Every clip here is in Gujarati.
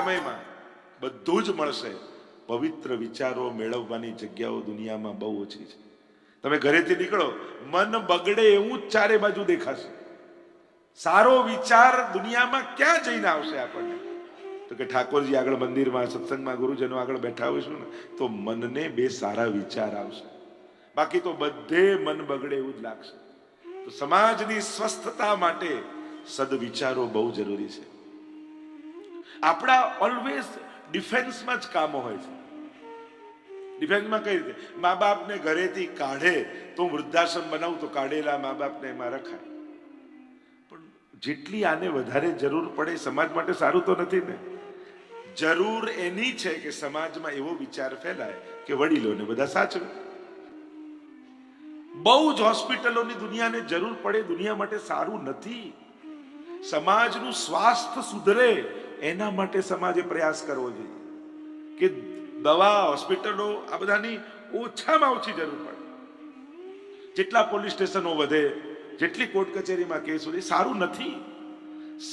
સમયમાં બધું જ મળશે. પવિત્ર વિચારો મેળવવાની જગ્યાઓ દુનિયામાં બહુ ઓછી છે. તમે ઘરેથી નીકળો, મન બગડે એવું જ ચારે બાજુ દેખાશે. સારો વિચાર દુનિયામાં ક્યાં જઈને આવશે આપણને? તો કે ઠાકોરજી આગળ મંદિરમાં, સત્સંગમાં ગુરુજનો આગળ બેઠા હોઈશું ને? તો મનને બે સારા વિચાર આવશે. બાકી તો બધે મન બગડે એવું જ લાગશે. તો સમાજની સ્વસ્થતા માટે સદવિચારો બહુ જરૂરી છે. આપણા ઓલવેઝ ડિફેન્સમાં જ કામો હોય છે. ડિફેન્સમાં કઈ રીતે? મા બાપને ઘરેથી કાઢે તો વૃદ્ધાશ્રમ બનાવું તો કાઢેલા મા બાપને એમાં રખાય. પણ જેટલી આને વધારે જરૂર પડે સમાજ માટે સારું તો નથી ને? જરૂર એની છે કે સમાજમાં એવો વિચાર ફેલાય કે વડીલોને બધા સાચવે. બહુ જ હોસ્પિટલોની દુનિયાને જરૂર પડે, દુનિયા માટે સારું નથી. સમાજનું સ્વાસ્થ્ય સુધરે એના માટે સમાજે પ્રયાસ કરવો જોઈએ. કે દવા, હોસ્પિટલો, આ બધાની ઓછામાં ઓછી જરૂર પડે. જેટલા પોલીસ સ્ટેશનો વધે, જેટલી કોર્ટ કચેરીમાં કેસ વધે સારું નથી.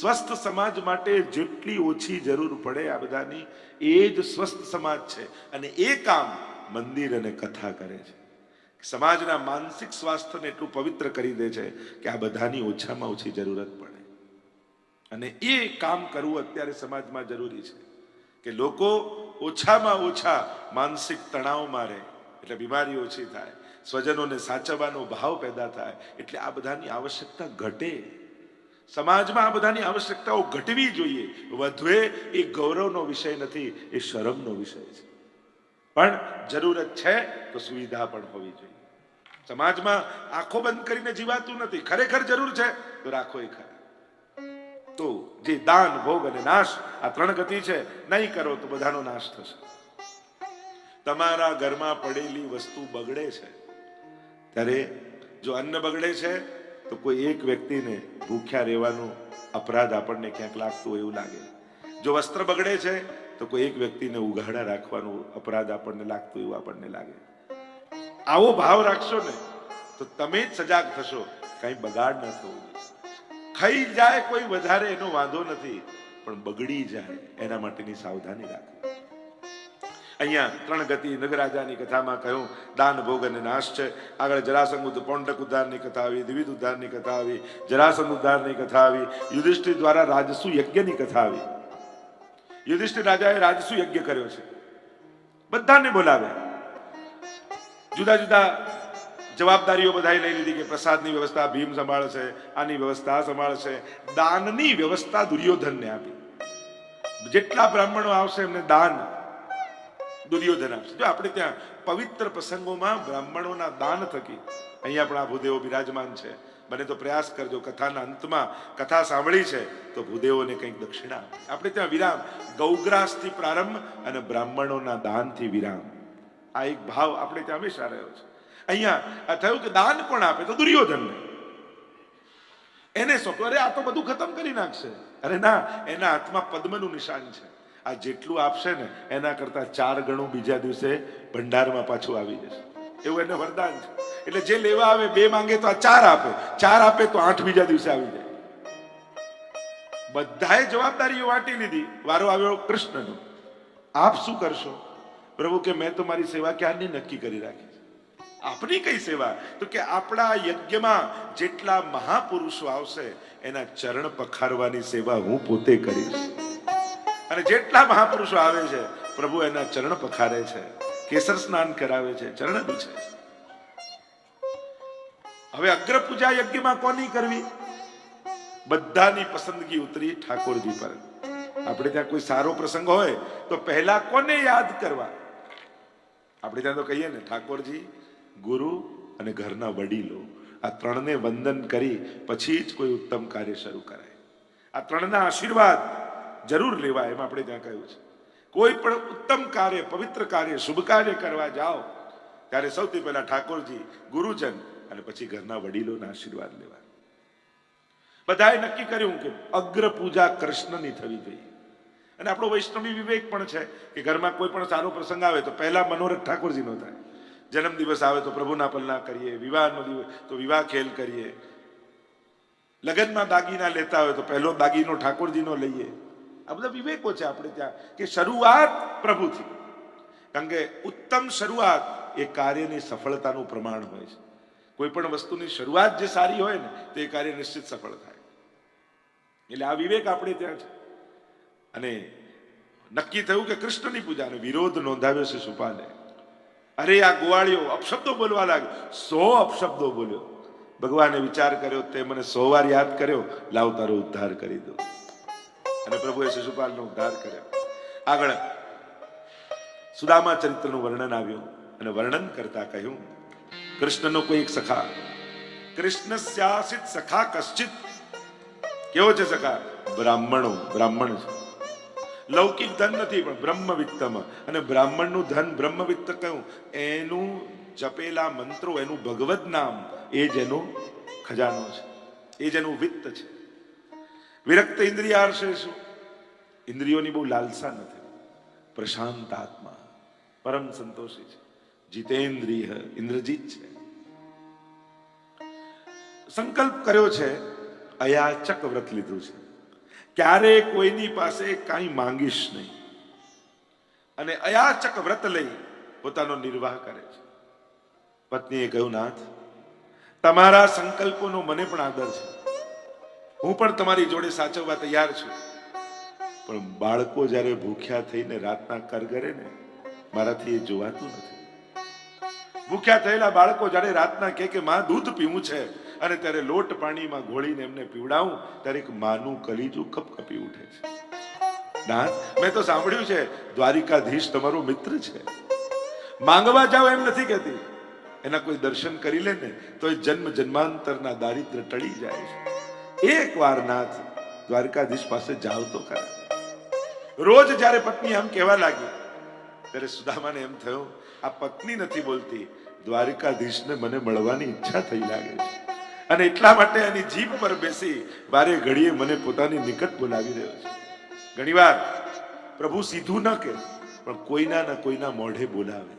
સ્વસ્થ સમાજ માટે જેટલી ઓછી જરૂર પડે આ બધાની, એ જ સ્વસ્થ સમાજ છે. અને એ કામ મંદિર અને કથા કરે છે. સમાજના માનસિક સ્વાસ્થ્યને એટલું પવિત્ર કરી દે છે કે આ બધાની ઓછામાં ઓછી જરૂરત પડે. અને એ કામ કરવું અત્યારે સમાજમાં જરૂરી છે કે લોકો ઓછામાં ઓછા માનસિક તણાવમાં રહે, એટલે બીમારી ઓછી થાય, સ્વજનોને સાચવવાનો ભાવ પેદા થાય, એટલે આ બધાની આવશ્યકતા ઘટે. સમાજમાં આ બધાની આવશ્યકતાઓ ઘટવી જોઈએ. વધવે એ ગૌરવનો વિષય નથી, એ શરમનો વિષય છે. પણ જરૂરત છે તો સુવિધા પણ હોવી જોઈએ. સમાજમાં આંખો બંધ કરીને જીવાતું નથી, ખરેખર જરૂર છે તો રાખો એ ખરા. તો જે દાન, ભોગ અને નાશ આ ત્રણ ગતિ છે, નહીં કરો તો બધાનો નાશ થશે. તમારા ઘરમાં પડેલી વસ્તુ બગડે છે. ત્યારે જો અન્ન બગડે છે, તો કોઈ એક વ્યક્તિને ભૂખ્યા રહેવાનું અપરાધ આપણને ક્યાંક લાગતું એવું લાગે. જો વસ્ત્ર બગડે છે, તો કોઈ એક વ્યક્તિને ઉઘાડા રાખવાનું અપરાધ આપણને લાગતું એવું આપણને લાગે. આવો ભાવ રાખશો ને, તો તમે જ સજાગ થશો. કઈ બગાડ ન થવું. ખાઈ જાય કોઈ વધારે, એનો વાંધો નથી. પણ બગડી જાય, એના માટેની સાવધાની રાખવી. અહીંયા ત્રણ ગતિ નગરાજાની કથામાં કહ્યું, દાન, ભોગ અને નાશ છે. આગળ જરાસંઘ પૌંડક ઉદ્ધારની કથા આવી દ્વિધ ઉદ્ધારની કથા આવી જરાસંઘ ઉદ્ધારની કથા આવી, યુધિષ્ઠિર દ્વારા રાજસુ યજ્ઞની કથા આવી. યુધિષ્ઠિર રાજાએ રાજસુ યજ્ઞ કર્યો છે. બધાને બોલાવ્યા. જુદા જુદા જવાબદારીઓ બધાએ લઈ લીધી કે પ્રસાદની વ્યવસ્થા, ભીમ સંભાળશે, આની વ્યવસ્થા સંભાળશે. દાનની વ્યવસ્થા દુર્યોધનને આપી. જેટલા બ્રાહ્મણો આવશે એમને દાન દુર્યોધન આપશે. જો આપણે ત્યાં પવિત્ર પ્રસંગોમાં બ્રાહ્મણોના દાન થકી, અહીંયા પણ આ ભૂદેવો બિરાજમાન છે. બને તો પ્રયાસ કરજો, કથાના અંતમાં કથા સાંભળી છે, તો ભૂદેવોને કંઈક દક્ષિણા આપણે ત્યાં વિરામ, ગૌગ્રાસથી પ્રારંભ અને બ્રાહ્મણોના દાનથી વિરામ. આ એક ભાવ આપણે ત્યાં હંમેશા રહ્યો છે. અહીંયા થયું કે દાન કોણ આપે? તો દુર્યોધનને. એને સોંપ્યું, અરે, આ તો બધું ખતમ કરી નાખશે. અરે, ના, એના હાથમાં પદ્મનું નિશાન છે. આ જેટલું આપશે ને, એના કરતા ચાર ગણું બીજા દિવસે ભંડારમાં પાછું આવી જશે. એવું એને વરદાન છે. એટલે જે લેવા આવે, બે માંગે તો આ ચાર આપે. ચાર આપે તો આઠ બીજા દિવસે આવી જાય. બધાએ જવાબદારીઓ વાટી લીધી. વારો આવ્યો કૃષ્ણનો. આપ શું કરશો? પ્રભુ, કે મેં તો મારી સેવા ક્યારની નક્કી કરી રાખી છે? આપની કઈ સેવા? તો કે આપણા યજ્ઞમાં જેટલા મહાપુરુષો આવશે, એના ચરણ પખારવાની સેવા હું પોતે કરીશ. અને જેટલા મહાપુરુષો આવે છે, પ્રભુ એના ચરણ પખારે છે. કેસર સ્નાન કરાવે છે, ચરણ છે. હવે અગ્ર પૂજા યજ્ઞમાં કોની કરવી? બધાની પસંદગી ઉતરી ઠાકોરજી પર. આપણે ત્યાં કોઈ સારો પ્રસંગ હોય, તો પહેલા કોને યાદ કરવા? આપણે ત્યાં તો કહીએ ને, ઠાકોરજી ગુરુ અને ઘરના વડીલો આ ત્રણને વંદન કરી પછી જ કોઈ ઉત્તમ કાર્ય શરૂ કરાય. આ ત્રણના આશીર્વાદ જરૂર લેવા એમ આપણે ત્યાં કહ્યું છે. કોઈ પણ ઉત્તમ કાર્ય, પવિત્ર કાર્ય, શુભ કાર્ય કરવા જાઓ, ત્યારે સૌથી પહેલા ઠાકોરજી ગુરુજન અને પછી ઘરના વડીલોના આશીર્વાદ લેવા. બધાએ નક્કી કર્યું કે અગ્ર પૂજા કૃષ્ણની થવી જોઈએ. અને આપણો વૈષ્ણવી વિવેક પણ છે કે ઘરમાં કોઈ પણ સારો પ્રસંગ આવે તો પહેલા મનોરથ ઠાકોરજીનો થાય જન્મ દિવસ આવે તો પ્રભુના પલ્લા કરીએ, વિવાહનો દિવસ તો વિવાહ ખેલ કરીએ. લગ્નમાં દાગીના લેતા હોય તો પહેલો દાગીનો ઠાકોરજીનો લઈએ. આ બધા વિવેકો છે આપણે ત્યાં કે શરૂઆત પ્રભુથી. કારણ કે ઉત્તમ શરૂઆત એ કાર્યની સફળતાનું પ્રમાણ હોય છે. કોઈ પણ વસ્તુની શરૂઆત જે સારી હોય ને, તો એ કાર્ય નિશ્ચિત સફળ થાય. એટલે આ વિવેક આપણે ત્યાં છે. અને નક્કી થયું કે કૃષ્ણની પૂજાનો વિરોધ નોંધાવ્યો છે સુપાલે અરે, આ ગોવાળીઓ અપશબ્દો બોલવા લાગ્યો. સો અપશબ્દો બોલ્યો. ભગવાને વિચાર કર્યો, તે મને સો વાર યાદ કર્યો. લાવ તારો ઉદ્ધાર કરી દો અને પ્રભુએ શિશુપાલનો ઉદ્ધાર કર્યો. આગળ સુદામા ચરિત્રનું વર્ણન આવ્યું અને વર્ણન કરતા કહ્યું, કૃષ્ણનો કોઈ એક સખા કૃષ્ણ સ્યાસિત સખા કશ્ચિત. કેવો છે સખા? બ્રાહ્મણો, બ્રાહ્મણ છે. લૌકિક ધન નથી, પણ બ્રહ્મ વિત્તમ અને બ્રાહ્મણનું ધન બ્રહ્મ વિત્ત કયું? એનું જપેલા મંત્રો, એનું ભગવત નામ, એ જ એનો ખજાનો છે. એ જ એનું વિત્ત છે. વિરક્ત ઇન્દ્રિયાર્શે શું? ઇન્દ્રિયોની બહુ લાલસા નથી. પ્રશાંત આત્મા. પરમ સંતોષી છે. જીતેન્દ્રિય ઇન્દ્રજીત છે. સંકલ્પ કર્યો છે, અયાચક વ્રત લીધું છે. ક્યારે કોઈની પાસે કાંઈ માંગીશ નહીં. અને અયાચક વ્રત લઈ પોતાનો નિર્વાહ કરે છે. પત્નીએ કહ્યું, નાથ, તમારા સંકલ્પોનો મને પણ આદર છે. હું પણ તમારી જોડે સાચવવા તૈયાર છું. પણ બાળકો જ્યારે ભૂખ્યા થઈને રાતના કરગરે ને, મારાથી એ જોવાતું નથી. ભૂખ્યા થયેલા બાળકો જ્યારે રાતના કે કે, માં, દૂધ પીવું છે અને ત્યારે લોટ પાણીમાં ઘોળીને એમને પીવડાવું, ત્યારે એક માનું કલીજું કપકપી ઉઠે છે. મેં તો સાંભળ્યું છે, દ્વારિકાધીશ તમારો મિત્ર છે. માંગવા જાઓ એમ નથી કહેતી. એના કોઈ દર્શન કરી લે ને, તો એ જન્મ જન્માંતરના દારિદ્ર ટળી જાય છે. એક વાર નાથ દ્વારકાધીશ પાસે જાવ તો ખરા. રોજ જ્યારે પત્ની આમ કહેવા લાગી, ત્યારે સુદામાને એમ થયું, આ પત્ની નથી બોલતી. દ્વારકાધીશને મને મળવાની ઈચ્છા થઈ લાગે છે. અને એટલા માટે એની જીભ પર બેસી વારે ઘડીએ મને પોતાની નિકટ બોલાવી રહ્યો છે. ઘણીવાર પ્રભુ સીધું ન કે પણ કોઈના ના કોઈના મોઢે બોલાવે.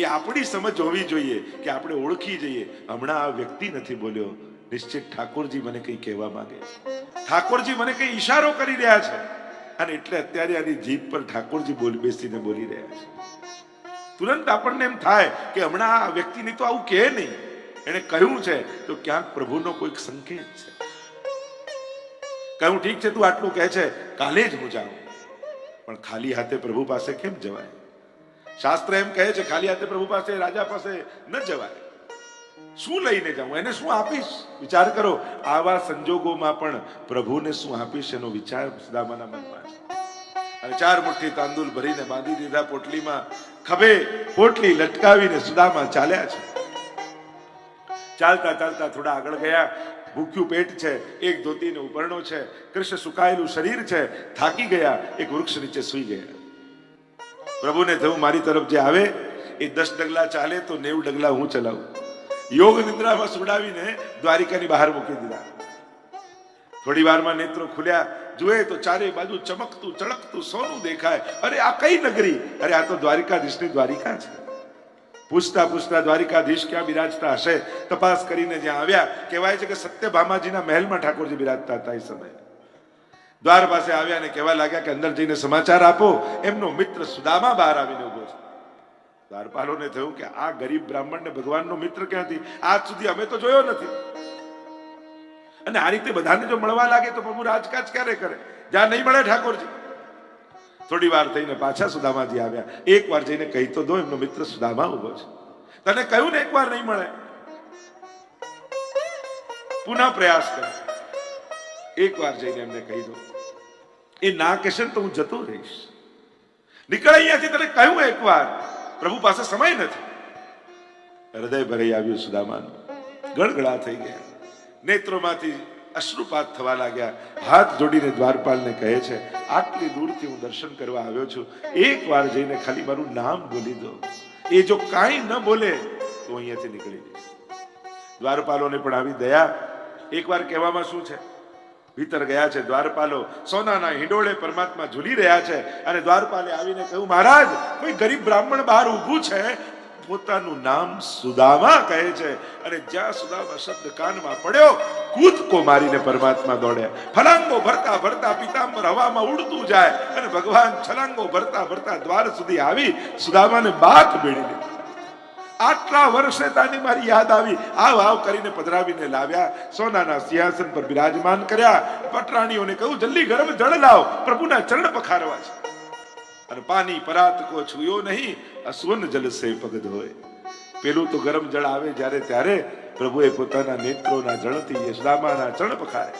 એ આપણી સમજ હોવી જોઈએ કે આપણે ઓળખી જઈએ. હમણાં આ વ્યક્તિ નથી બોલ્યો. નિશ્ચિત ઠાકોરજી મને કંઈ કહેવા માંગે ઠાકોરજી મને કંઈ ઈશારો કરી રહ્યા છે. અને એટલે અત્યારે આની જીભ પર ઠાકોરજી બોલ બેસીને બોલી રહ્યા છે. તુરંત આપણને એમ થાય કે હમણાં આ વ્યક્તિને તો આવું કહે નહીં. એને કહ્યું છે, તો ક્યાંક પ્રભુનો કોઈક સંકેત છે. કહ્યું, ઠીક છે, તું આટલું કહે છે, કાલે જ હું જાઉં. પણ ખાલી હાથે પ્રભુ પાસે કેમ જવાય? શાસ્ત્ર એમ કહે છે, ખાલી હાથે પ્રભુ પાસે, રાજા પાસે ન જવાય. શું લઈને જાઉં? એને શું આપીશ? વિચાર કરો, આવા સંજોગોમાં પણ પ્રભુને શું આપીશ એનો વિચાર સુદામાના મનમાં છે. અને ચાર મુઠ્ઠી તાંદુલ ભરીને બાંધી દીધા પોટલીમાં, ખભે પોટલી લટકાવીને સુદામા ચાલ્યા છે. ચાલતા ચાલતા થોડા આગળ ગયા. ભૂખ્યું પેટ છે, એક ધોતીને ઉપરણો છે. કૃષ્ણ સુકાયેલું શરીર છે, થાકી ગયા, એક વૃક્ષ નીચે સૂઈ ગયા. પ્રભુને થયું, મારી તરફ જે આવે, એ દસ ડગલા ચાલે તો નેવું ડગલા હું ચલાવું. યોગ નિદ્રામાં સુડાવીને દ્વારિકાની બહાર મૂકી દીધા. થોડી વારમાં નેત્રો ખુલ્યા. જુએ તો ચારે બાજુ ચમકતું, ચળકતું, સોનું દેખાય. અરે, આ કઈ નગરી? અરે, આ તો દ્વારિકાધીશની દ્વારિકા છે. પૂછતા પૂછતા દ્વારિકાધીશ ક્યાં બિરાજતા હશે? તપાસ કરીને જ્યાં આવ્યા, કહેવાય છે કે સત્યભામાજીના મહેલમાં ઠાકોરજી બિરાજતા હતા એ સમયે. દ્વાર પાસે આવ્યા અને કહેવા લાગ્યા કે અંદર જઈને સમાચાર આપો, એમનો મિત્ર સુદામા બહાર આવીને ઊભો છે. દ્વારપાલોને થયું કે આ ગરીબ બ્રાહ્મણને ભગવાનનો મિત્ર ક્યાંથી? આજ સુધી અમે તો જોયો નથી. અને આ રીતે બધાને જો મળવા લાગે તો પ્રભુ રાજકાજ ક્યારે કરે? જ્યાં નહીં મળે ઠાકોરજી. થોડી વાર થઈને પાછા સુદામાજી આવ્યા. એક વાર જઈને કહી તો દો, એમનો મિત્ર સુદામા ઊભો છે. તને કહ્યું ને એક વાર નહીં મળે? પુનઃ પ્રયાસ કર. એક વાર જઈને એમને કહી દો. એ ના કહેશે તો હું જતો રહીશ. નીકળ અહીંયાથી, તને કહ્યું એક વાર પ્રભુ પાસે સમય નથી. હૃદય ભરાઈ આવ્યું સુદામાનું. ગળગળા થઈ ગયા. નેત્રોમાંથી અશ્રુપાત થવા લાગ્યા. હાથ જોડીને દ્વારપાલને કહે છે, આટલી દૂરથી હું દર્શન કરવા આવ્યો છું. એક વાર જઈને ખાલી મારું નામ બોલી દો. એ જો કાંઈ ન બોલે, તો અહીંયાથી નીકળી જઈશ દ્વારપાલોને પણ આવી દયા. એકવાર કહેવામાં શું છે? ભીતર ગયા છે દ્વારપાલો. સોનાના હિંડોળે પરમાત્મા ઝૂલી રહ્યા છે અને દ્વારપાલે આવીને કહ્યું, મહારાજ, કોઈ ગરીબ બ્રાહ્મણ બહાર ઊભું છે? પોતાનું નામ સુદામા કહે છે. અને જ્યાં સુદામા શબ્દ કાનમાં પડ્યો, કૂદકો મારીને પરમાત્મા દોડ્યા ફલાંગો ભરતા ભરતા પિતાંબર હવામાં ઉડતું જાય અને ભગવાન છલાંગો ભરતા ભરતા દ્વાર સુધી આવી સુદામાને બાથ મેળવી લીધી આટલા વર્ષે તાની મારી યાદ આવી. આવ આવ કરીને પધરાવીને લાવ્યા. સોનાના સિંહાસન પર બિરાજમાન કર્યા. પટરાણીઓને કહ્યું, જલ્દી ગરમ જળ લાવ. પ્રભુના ચરણ પખારવા છે. અને પાણી પરાત કો છુયો નહીં અસ્વન જલ સે પગ ધોય પેલું તો ગરમ જળ આવે જ્યારે ત્યારે પ્રભુએ પોતાના નેત્રોના જળથી યશદામાના ચરણ પખારે.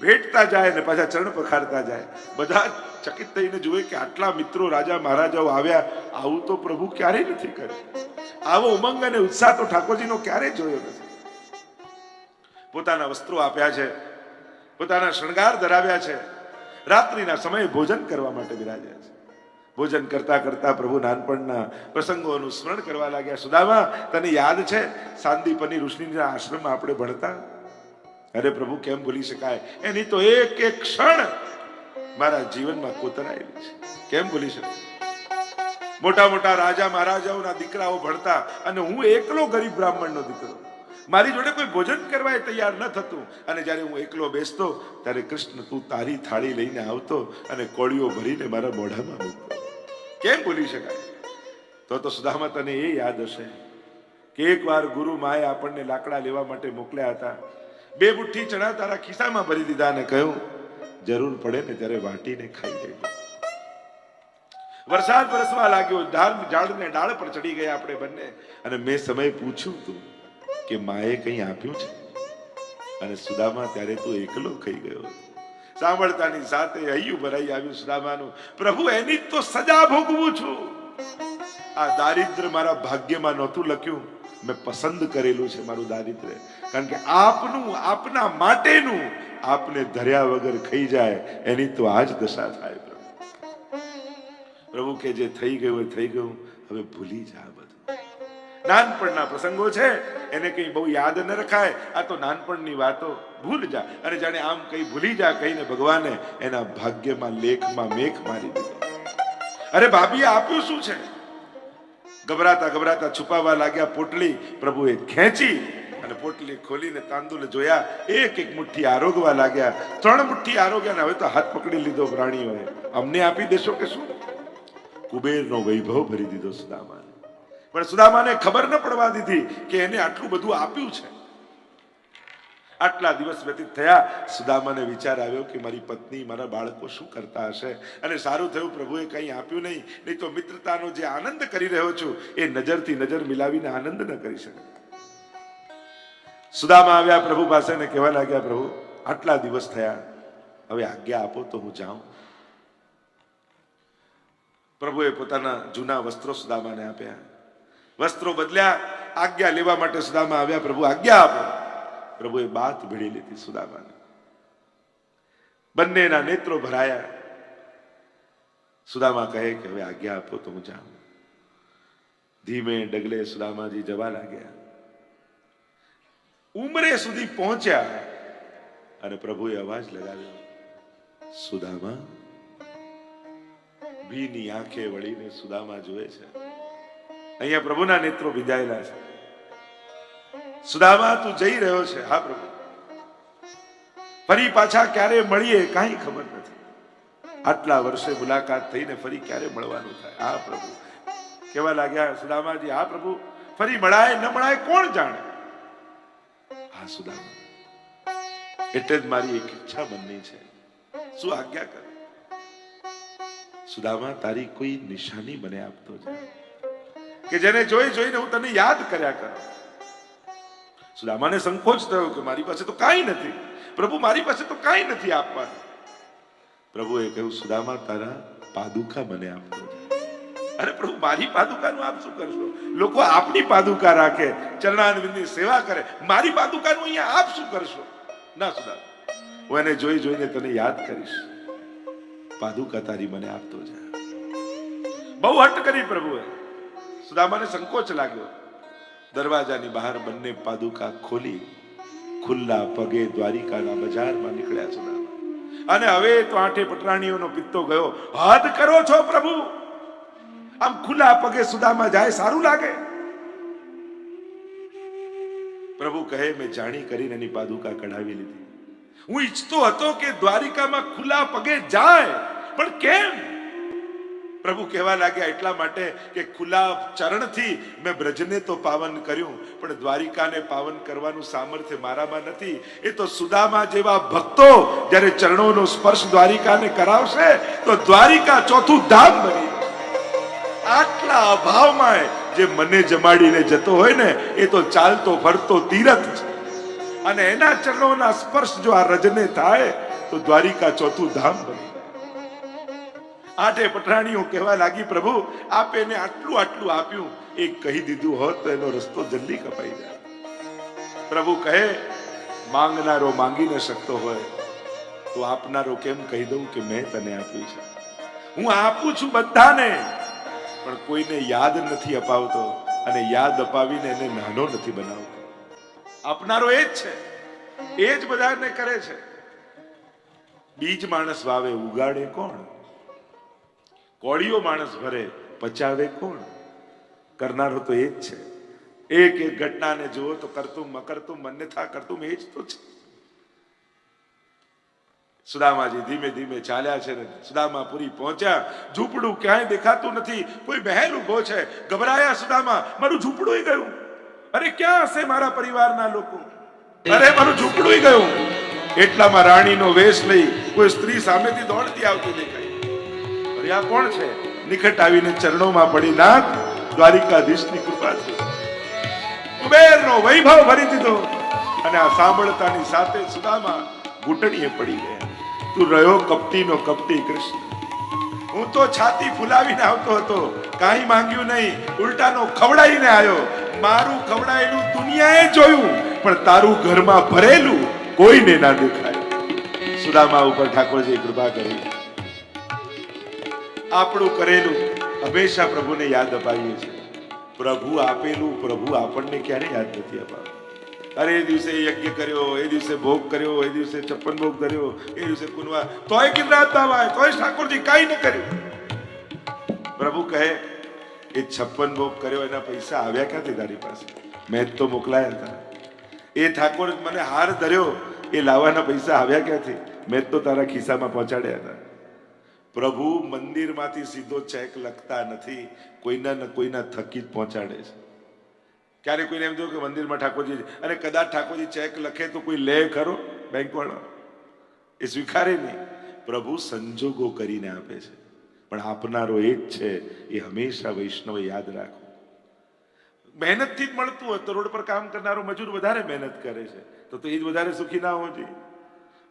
ભેટતા જાય ને પાછા ચરણ પખારતા જાય. બધા ચકિત થઈને જુએ કે આટલા મિત્રો રાજા મહારાજાઓ આવ્યા, આવું તો પ્રભુ ક્યારેય નથી કર્યું આવો ઉમંગ અને ઉત્સાહ તો ઠાકોરજીનો ક્યારેય જોયો નથી. પોતાના વસ્ત્રો આપ્યા છે, પોતાના શણગાર ધરાવ્યા છે. રાત્રિના સમયે ભોજન કરવા માટે બિરાજ્યા છે. ભોજન કરતા કરતા પ્રભુ નાનપણના પ્રસંગોનું સ્મરણ કરવા લાગ્યા. સુદામા, તને યાદ છે સાંદીપની ઋષિના આશ્રમમાં આપણે ભણતા? અરે પ્રભુ, કેમ ભૂલી શકાય? એની તો એક એક ક્ષણ મારા જીવનમાં કોતરાયેલી છે. કેમ ભૂલી શકાય? મોટા મોટા રાજા મહારાજાઓના દીકરાઓ ભણતા અને હું એકલો ગરીબ બ્રાહ્મણનો દીકરો. મારી જોડે કોઈ ભોજન કરવા તૈયાર ન થતું. અને જ્યારે હું એકલો બેસતો, ત્યારે કૃષ્ણ તું તારી થાળી લઈને આવતો અને કોળીઓ ભરીને મારા મોઢામાં મૂકતો. કેમ ભૂલી શકાય? તો તો સુદામા તને એ યાદ હશે કે એકવાર ગુરુ માએ આપણને લાકડા લેવા માટે મોકલ્યા હતા. બે મુઠ્ઠી ચણા તારા ખિસ્સામાં ભરી દીધા અને કહ્યું, જરૂર પડે ને ત્યારે વાટીને ખાઈ લેજો. વરસાદ વરસવા લાગ્યો. ઝાડ ઝાડને ડાળ પર ચડી ગયા આપણે બંને. અને મેં સમય પૂછ્યું તું કે માએ કંઈ આપ્યું છે? અને સુદામા ત્યારે તું એકલો ખાઈ ગયો સાંભળતાની સાથે હૈયું ભરાઈ આવ્યું સુદામાનું. પ્રભુ, એની તો સજા ભોગવું છું. આ દારિદ્ર મારા ભાગ્યમાં નહોતું લખ્યું. મેં પસંદ કરેલું છે મારું દારિદ્ર કારણ કે આપનું, આપના માટેનું આપને ધર્યા વગર ખાઈ જાય. એની તો આ જ દશા થાય પ્રભુ. પ્રભુ, કે જે થઈ ગયું એ થઈ ગયું. હવે ભૂલી જા બધું. નાનપણના પ્રસંગો છે, એને કંઈ બહુ યાદ ન રખાય. આ તો નાનપણની વાતો ભૂલ જા. અને જાણે આમ કઈ ભૂલી જા કહીને ભગવાને એના ભાગ્યમાં, લેખમાં મેખ મારી દીધો. અરે ભાભીએ આપ્યું શું છે? ગભરાતા ગભરાતા છુપાવા લાગ્યા પોટલી પ્રભુએ ખેંચી અને પોટલી ખોલીને તાંદુલ જોયા. એક એક મુઠ્ઠી આરોગવા લાગ્યા. ત્રણ મુઠ્ઠી આરોગ્યા ને હવે તો હાથ પકડી લીધો પ્રાણીઓએ. અમને આપી દેશો કે શું? કુબેરનો વૈભવ ભરી દીધો સુદામાને. પણ સુદામાને ખબર ન પડવા દીધી કે એને આટલું બધું આપ્યું છે. આટલા દિવસ વ્યતીત થયા, સુદામાને વિચાર આવ્યો કે મારી પત્ની, મારા બાળકો શું કરતા હશે? અને સારું થયું, પ્રભુએ કંઈ આપ્યું નહીં. નહીં તો મિત્રતાનો જે આનંદ કરી રહ્યો છું, એ નજરથી નજર મિલાવીને આનંદ ન કરી શકે. સુદામા આવ્યા પ્રભુ પાસે ને કહેવા લાગ્યા, પ્રભુ, આટલા દિવસ થયા. હવે આજ્ઞા આપો તો હું જાઉં. પ્રભુએ પોતાના જૂના વસ્ત્રો સુદામાને આપ્યા. વસ્ત્રો બદલ્યા, આજ્ઞા લેવા માટે સુદામા આવ્યા. પ્રભુ, આજ્ઞા આપો. પ્રભુએ બાત ભીડી લીધી સુદામાને. બંનેના નેત્રો ભરાયા. સુદામા કહે કે, હવે આજ્ઞા આપો તો હું જાઉં. ધીમે ડગલે સુદામાજી જવા લાગ્યા ઉમરે સુધી પહોંચ્યા અને પ્રભુએ અવાજ લગાવ્યો, સુદામા, ભીની આંખે વળીને સુદામા જુએ છે. અહીંયા પ્રભુના નેત્રો ભીજાયેલા છે. સુદામા, તું જઈ રહ્યો છે. હા, પ્રભુ. ફરી પાછા ક્યારે મળીએ કાંઈ ખબર નથી. આટલા વર્ષે મુલાકાત થઈને ફરી ક્યારે મળવાનું થાય? હા, પ્રભુ. કેવા લાગ્યા સુદામાજી? હા, પ્રભુ. ફરી મળાય ન મળાય કોણ જાણે? હા, સુદામા. એટલે જ મારી એક ઈચ્છા બનની છે. શું આજ્ઞા કર? સુદામા, તારી કોઈ નિશાની મને આપતો જાય કે જેને જોઈ જોઈને હું તને યાદ કર્યા કરું. સુદામાને સંકોચ થયો કે મારી પાસે તો કાંઈ નથી. પ્રભુ, મારી પાસે તો કાંઈ નથી આપવાનું. પ્રભુએ કહ્યું, સુદામા, તારા પાદુકા મને આપતો અરે પ્રભુ, મારી પાદુકાનું આપ શું કરશો? લોકો આપની પાદુકા રાખે ચરણાનવિંદની સેવા કરે. મારી પાદુકાનું અહીંયા આપ શું કરશો? ના, સુદામા, હું એને જોઈ જોઈને તને યાદ કરીશ. પાદુકા તારી મને આપતો જા. બહુ હટ કરી પ્રભુએ. સુદામાને સંકોચ લાગ્યો. દરવાજાની બહાર બંને પાદુકા ખોલી ખુલ્લા પગે દ્વારિકાના બજારમાં નીકળ્યા સુદામા. અને હવે તો આઠે પટરાણીઓનો પિત્તો ગયો. હદ કરો છો પ્રભુ. આમ ખુલ્લા પગે સુદામા જાય સારું લાગે. પ્રભુ કહે, મેં જાણી કરીને એની પાદુકા કઢાવી લીધી. હું ઈચ્છતો હતો કે દ્વારિકામાં ખુલ્લા પગે જાય. પણ કેમ? પ્રભુ કહેવા લાગ્યા એટલા માટે કે ખુલ્લા ચરણથી મેં બ્રજને તો પાવન કર્યું, પણ દ્વારિકાને પાવન કરવાનું સામર્થ્ય મારામાં નથી. એ તો સુદામા જેવા ભક્તો જ્યારે ચરણોનો સ્પર્શ દ્વારિકાને કરાવશે, તો દ્વારિકા ચોથું ધામ બની આટલા અભાવમાં જે મને જમાડીને જતો હોય ને, એ તો ચાલતો ફરતો તીરથ છે. અને એના ચરણોના સ્પર્શ જો આ રજને થાય, તો દ્વારિકા ચોથું ધામ બની આઠે પટરાણીઓ કહેવા લાગી, પ્રભુ, આપ એને આટલું આટલું આપ્યું. એ કહી દીધું હોત તો એનો રસ્તો જલ્દી કપાઈ જાય. પ્રભુ કહે, માંગનારો માંગી શકતો હોય. તો આપનારો કેમ કહી દઉં કે મેં તને આપ્યું છે? હું આપું છું બધાને. પણ કોઈને યાદ નથી અપાવતો અને યાદ અપાવીને એને નાનો નથી બનાવતો. આપનારો એ જ છે. એ જ બધાને કરે છે. બીજ માણસ વાવે, ઉગાડે કોણ? કોળીઓ માણસ ભરે, પચાવે કોણ? કરનારો તો એ જ છે. એક એક ઘટનાને જુઓ તો કરતું, મકરતું મન્યથા કરતું, એ જ તો છે. સુદામાજી ધીમે ધીમે ચાલ્યા છે ને સુદામાપુરી પહોંચ્યા. ઝૂંપડું ક્યાંય દેખાતું નથી. કોઈ મહેલ ઊભો છે. ગભરાયા સુદામા, મારું ઝૂંપડું ગયું. અરે, ક્યાં હશે મારા પરિવારના લોકો? અરે, મારું ઝૂંપડું ગયું. એટલામાં રાણીનો વેશ લઈ કોઈ સ્ત્રી સામેથી દોડતી આવતી દેખાઈ. અરે કોણ છે? નિકટ આવીને ચરણોમાં પડી નાથ, દ્વારિકાધીશની કૃપાથી કુબેરનો વૈભવ ભરી દીધો અને આ સાંભળતાની સાથે સુદામા ઘૂંટણીએ પડી ગયા. તું રહ્યો કપટીનો કપટી કૃષ્ણ. હું તો છાતી ફુલાવીને આવતો હતો. કાંઈ માંગ્યું નહીં. ઉલટાનો ખવડાવીને આવ્યો. મારું ખવડાયેલું દુનિયાએ જોયું, પણ તારું ઘરમાં ભરેલું કોઈને ના દેખાય. સુદામા ઉપર ઠાકોરજી કૃપા કરી. આપણું કરેલું હંમેશા પ્રભુને યાદ અપાવીએ છીએ. પ્રભુ આપેલું, પ્રભુ આપણને ક્યારે યાદ નથી અપાવ્યું અરે, એ દિવસે યજ્ઞ કર્યો, એ દિવસે ભોગ કર્યો, એ દિવસે છપ્પન ભોગ કર્યો એ દિવસે કુનવા તોય કિંમત વાય તોય ઠાકોરજી કાંઈ ન કર્યું. પ્રભુ કહે, એ છપ્પન ભોગ કર્યો, એના પૈસા આવ્યા ક્યાંથી તારી પાસે? મેં તો મોકલાયા હતા. એ ઠાકોર મને હાર ધર્યો, એ લાવવાના પૈસા આવ્યા ક્યાંથી? મેં તો તારા ખિસ્સામાં પહોંચાડ્યા હતા. પ્રભુ મંદિરમાંથી સીધો ચેક લખતા નથી, કોઈના ને કોઈના થકી જ પહોંચાડે છે. ક્યારે કોઈને એમ થયું કે મંદિરમાં ઠાકોરજી અને કદાચ ઠાકોરજી ચેક લખે તો કોઈ લે ખરો બેંકવાળો? એ સ્વીકારે નહીં. પ્રભુ સંજોગો કરીને આપે છે. પણ આપનારો એ જ છે, એ હંમેશા વૈષ્ણવ યાદ રાખો મહેનતથી જ મળતું હોય તો રોડ પર કામ કરનારો મજૂર વધારે મહેનત કરે છે. તો એ જ વધારે સુખી ના હોવો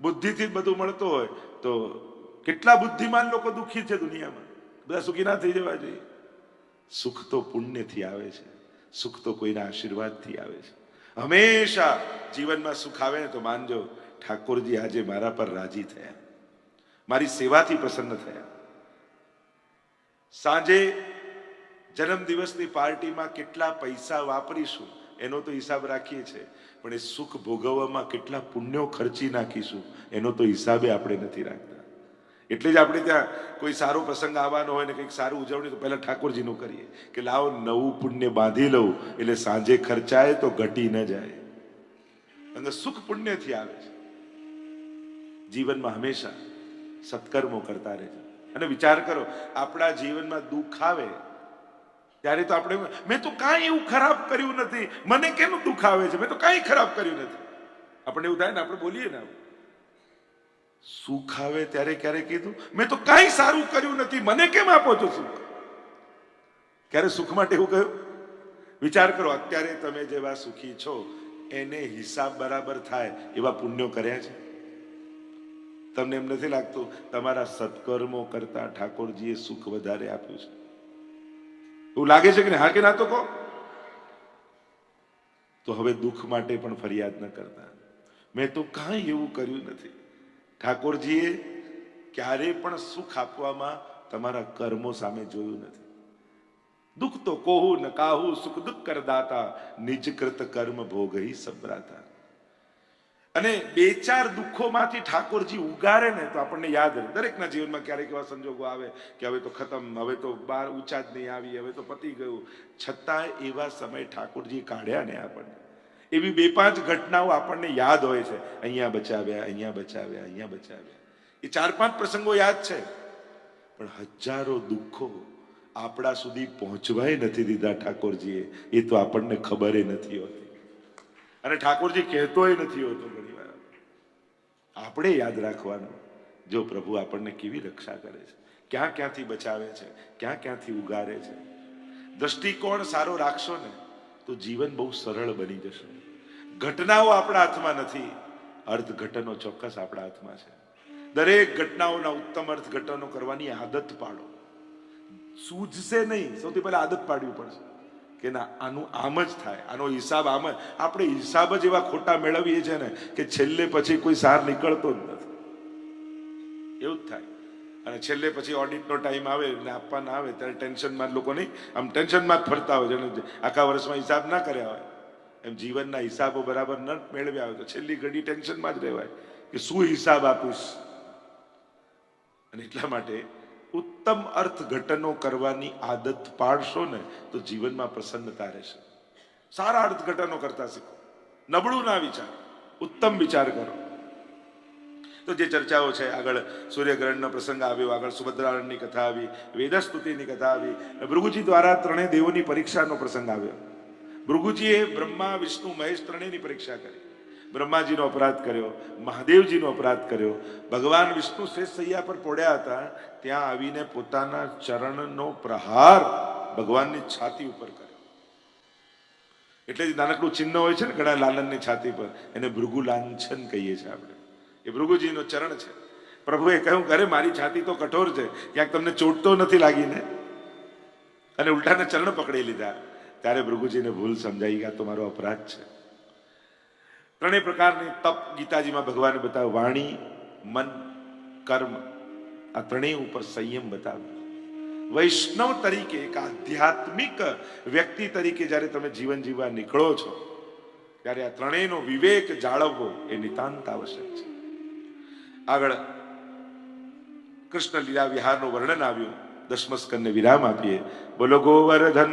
બુદ્ધિથી જ બધું મળતું હોય તો કેટલા બુદ્ધિમાન લોકો દુઃખી છે દુનિયામાં? બધા સુખી ના થઈ જવા જોઈએ. સુખ તો પુણ્યથી આવે છે. સુખ તો કોઈના આશીર્વાદથી આવે છે. હંમેશા જીવનમાં સુખ આવે ને તો માનજો, ઠાકોરજી આજે મારા પર રાજી થયા. મારી સેવાથી પ્રસન્ન થયા. સાંજે જન્મદિવસની પાર્ટીમાં કેટલા પૈસા વાપરીશું, એનો તો હિસાબ રાખીએ છીએ. પણ એ સુખ ભોગવવામાં કેટલા પુણ્યો ખર્ચી નાખીશું, એનો તો હિસાબે આપણે નથી રાખતા. એટલે જ આપણે ત્યાં કોઈ સારો પ્રસંગ આવવાનો હોય ને કંઈક સારું ઉજવણી, તો પહેલાં ઠાકોરજીનું કરીએ કે લાવો નવું પુણ્ય બાંધી લઉં, એટલે સાંજે ખર્ચાય તો ઘટી ન જાય. અને સુખ પુણ્યથી આવે છે. જીવનમાં હંમેશા સત્કર્મો કરતા રહેજો. અને વિચાર કરો, આપણા જીવનમાં દુઃખ આવે, ત્યારે તો આપણે મેં તો કાંઈ એવું ખરાબ કર્યું નથી. મને કેમ દુઃખ આવે છે? મેં તો કાંઈ ખરાબ કર્યું નથી. આપણે એવું થાય ને, આપણે બોલીએ ને સુખ આવે ત્યારે ક્યારે કીધું? મેં તો કાંઈ સારું કર્યું નથી. મને કેમ આપો છો સુખ? ક્યારે સુખ માટે એવું કહ્યું? વિચાર કરો, અત્યારે તમે જેવા સુખી છો, એને હિસાબ બરાબર થાય એવા પુણ્યો કર્યા છે? તમને એમ નથી લાગતું? તમારા સત્કર્મો કરતા ઠાકોરજીએ સુખ વધારે આપ્યું છે. એવું લાગે છે કે? હા કે ના તો કહો. તો હવે દુઃખ માટે પણ ફરિયાદ ન કરતા. મેં તો કાંઈ એવું કર્યું નથી. ઠાકોરજીએ ક્યારે પણ સુખ આપવામાં તમારા કર્મો સામે જોયું નથી. દુઃખ તો કોહુ, ન કાહુ, સુખ દુઃખ કરદાતા નિજકૃત કર્મ ભોગ સંભરાતા. અને બે ચાર દુઃખોમાંથી ઠાકોરજી ઉગારે ને તો આપણને યાદ રહે. દરેકના જીવનમાં ક્યારેક એવા સંજોગો આવે કે હવે તો ખતમ, હવે તો બાર ઊંચા જ નહીં આવી, હવે તો પતી ગયું. છતાં એવા સમય ઠાકોરજી કાઢ્યા ને આપણને. એવી બે પાંચ ઘટનાઓ આપણને યાદ હોય છે. અહીંયા બચાવ્યા અહીંયા બચાવ્યા અહીંયા બચાવ્યા. એ ચાર પાંચ પ્રસંગો યાદ છે. પણ હજારો દુઃખો આપણા સુધી પહોંચવાય નથી દીધા ઠાકોરજીએ. એ તો આપણને ખબર નથી હોતી. અને ઠાકોરજી કહેતોય નથી હોતો ઘણી આપણે યાદ રાખવાનું જો પ્રભુ આપણને કેવી રક્ષા કરે છે. ક્યાં ક્યાંથી બચાવે છે? ક્યાં ક્યાંથી ઉગારે છે? દ્રષ્ટિકોણ સારો રાખશો ને તો જીવન બહુ સરળ બની જશે. ઘટનાઓ આપણા હાથમાં નથી. અર્થઘટનો ચોક્કસ આપણા હાથમાં છે. દરેક ઘટનાઓના ઉત્તમ અર્થઘટનો કરવાની આદત પાડો. સૂઝશે નહીં, સૌથી પહેલા આદત પાડવી પડશે કે ના, આનું આમ જ થાય, આનો હિસાબ આમ જ. આપણે હિસાબ જ એવા ખોટા મેળવીએ છીએ ને કે છેલ્લે પછી કોઈ સાર નીકળતો જ નથી. એવું જ થાય. અને છેલ્લે પછી ઓડિટનો ટાઈમ આવે ને આપવાના આવે, ત્યારે ટેન્શનમાં લોકો નહીં. આમ ટેન્શનમાં જ ફરતા હોય જેને આખા વર્ષમાં હિસાબ ના કર્યા હોય. એમ જીવનના હિસાબો બરાબર ન મેળવ્યા હોય તો છેલ્લી ઘડી ટેન્શનમાં જ રહેવાય કે શું હિસાબ આપીશ? અને એટલા માટે ઉત્તમ અર્થઘટનો કરવાની આદત પાડશો ને તો જીવનમાં પ્રસન્નતા રહેશે. સારા અર્થઘટનો કરતા શીખો. નબળું ના વિચાર. ઉત્તમ વિચાર કરો. તો જે ચર્ચાઓ છે, આગળ સૂર્યગ્રહણનો પ્રસંગ આવ્યો, આગળ સુભદ્રારણની કથા આવી, વેદસ્તુતિની કથા આવી ભૃગુજી દ્વારા ત્રણેય દેવોની પરીક્ષાનો પ્રસંગ આવ્યો. ભૃગુજીએ બ્રહ્મા, વિષ્ણુ, મહેશ ત્રણેયની પરીક્ષા કરી. બ્રહ્માજીનો અપરાધ કર્યો, મહાદેવજીનો અપરાધ કર્યો. ભગવાન વિષ્ણુ શ્રેષ્ઠ સૈયા પર પોડ્યા હતા, ત્યાં આવીને પોતાના ચરણનો પ્રહાર ભગવાનની છાતી ઉપર કર્યો. એટલે જ નાનકડું ચિહ્ન હોય છે ને, ઘણા લાલનની છાતી પર, એને ભૃગુ લાંછન કહીએ છીએ આપણે. એ ભૃગુજીનું ચરણ છે. પ્રભુએ કહ્યું અરે મારી છાતી તો કઠોર છે. ક્યાંક તમને ચોટ તો નથી લાગીને? અને ઉલટાના ચરણ પકડી લીધા. ત્યારે ભૃગુજીને ભૂલ સમજાઈ ગયા તો મારો અપરાધ છે. ત્રણેય પ્રકારની તપ ગીતાજીમાં ભગવાને બતાવ્યું. વાણી, મન, કર્મ. આ ત્રણેય ઉપર સંયમ બતાવ્યો. વૈષ્ણવ તરીકે, એક આધ્યાત્મિક વ્યક્તિ તરીકે જ્યારે તમે જીવન જીવવા નીકળો છો, ત્યારે આ ત્રણેયનો વિવેક જાળવવો એ નિતાંત આવશ્યક છે. આગળ કૃષ્ણ લીલા વિહારનું વર્ણન આવ્યું. દસમસ્કને વિરામ આપીએ. બોલો ગોવર્ધન.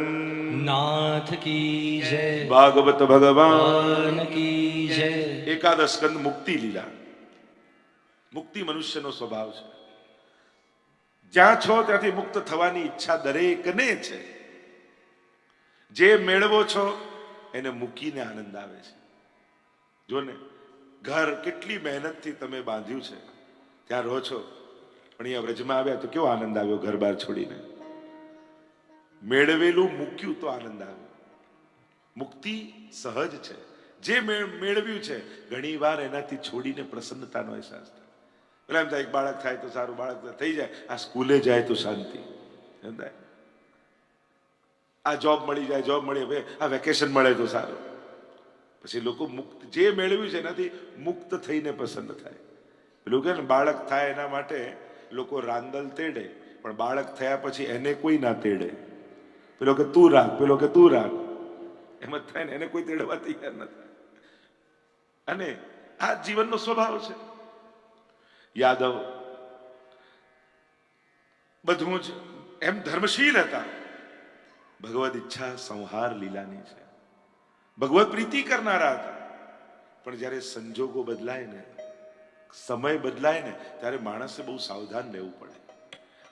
નાથ કી જય. ભાગવત ભગવાન. ભગવાન કી જય. એકાદશ સ્કંદ મુક્તિ લીલા. મુક્તિ મનુષ્યનો સ્વભાવ છે. જ્યાં છો ત્યાંથી મુક્ત થવાની ઈચ્છા દરેકને છે. જે મેળવો છો એને મૂકીને આનંદ આવે છે. જો ને ઘર કેટલી મહેનતથી તમે બાંધ્યું છે. ત્યાં રહો છો. પણ અહીંયા વ્રજમાં આવ્યા તો કેવો આનંદ આવ્યો ઘર બહાર છોડીને. મેળવેલું મૂક્યું તો આનંદ આવ્યો. મુક્તિ સહજ છે. જે મેળવ્યું છે, ઘણી વાર એનાથી છોડીને પ્રસન્નતાનો અહેસાસ થાય. પેલા એમ થાય, એક બાળક થાય તો સારું, બાળક થઈ જાય. આ સ્કૂલે જાય તો શાંતિ. એમ થાય. આ જોબ મળી જાય જોબ મળી હવે આ વેકેશન મળે તો સારું. પછી લોકો મુક્ત, જે મેળવ્યું છે એનાથી મુક્ત થઈને પ્રસન્ન થાય. પેલું કે ને, બાળક થાય એના માટે લોકો રાંદલ તેડે, પણ બાળક થયા પછી એને કોઈ ના તેડે. પેલો કે, તું રાખ. પેલો કે, તું રાખ. એમ જ થાય ને, એને કોઈ તેડવા તૈયાર નથી. અને આ જીવનનો સ્વભાવ છે. યાદવ, બધું જ એમ ધર્મશીલ હતા. ભગવદ ઈચ્છા, સંહાર લીલાની છે. ભગવત પ્રીતિ કરનારા હતા. પણ જ્યારે સંજોગો બદલાય ને, સમય બદલાય ને, ત્યારે માણસે બહુ સાવધાન રહેવું પડે.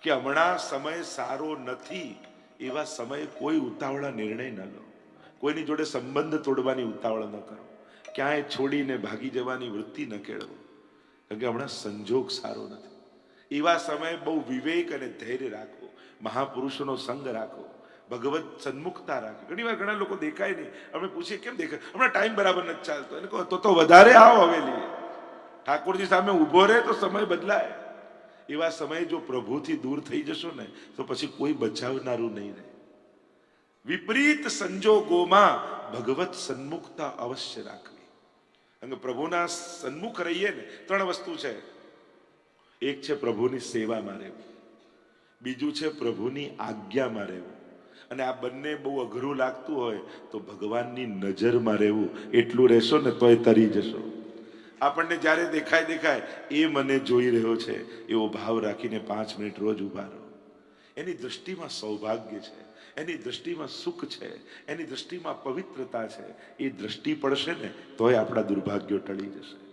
કે હમણાં સમય સારો નથી, એવા સમયે કોઈ ઉતાવળા નિર્ણય ન લો. કોઈની જોડે સંબંધ તોડવાની ઉતાવળ ન કરો. ક્યાંય છોડીને ભાગી જવાની વૃત્તિ ન કેળવો. કારણ કે હમણાં સંજોગ સારો નથી. એવા સમયે બહુ વિવેક અને ધૈર્ય રાખો. મહાપુરુષોનો સંગ રાખો. ભગવત સન્મુખતા રાખે. ઘણી વાર ઘણા લોકો દેખાય નહીં. અમે પૂછીએ, કેમ દેખાય? હમણાં ટાઈમ બરાબર નથી ચાલતો. એને તો તો વધારે આવો હવેલી. ઠાકોરજી સામે ઊભો રહે તો સમય બદલાય. એવા સમયે જો પ્રભુથી દૂર થઈ જશો ને, તો પછી કોઈ બચાવનારું નહીં રહે. વિપરીત સંજોગોમાં ભગવત સન્મુખતા અવશ્ય રાખવી. અને પ્રભુના સન્મુખ રહીએ ને, ત્રણ વસ્તુ છે. એક છે પ્રભુની સેવામાં રહેવું. બીજું છે પ્રભુની આજ્ઞામાં રહેવું. અને આ બંને બહુ અઘરું લાગતું હોય તો ભગવાનની નજરમાં રહેવું, એટલું રહેશો ને તોય તરી જશો. આપણને જ્યારે દેખાય દેખાય, એ મને જોઈ રહ્યો છે, એવો ભાવ રાખીને પાંચ મિનિટ રોજ ઊભા રહો. એની દૃષ્ટિમાં સૌભાગ્ય છે, એની દૃષ્ટિમાં સુખ છે, એની દૃષ્ટિમાં પવિત્રતા છે, એ દૃષ્ટિ પડશે ને, તોય આપણા દુર્ભાગ્યો ટળી જશે.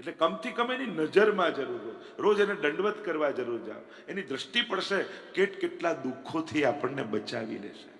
એટલે કમથી કમ એની નજરમાં જરૂર હો રોજ એને દંડવત કરવા જરૂર જાઓ. એની દૃષ્ટિ પડશે, કેટ કેટલા દુઃખોથી આપણને બચાવી લેશે.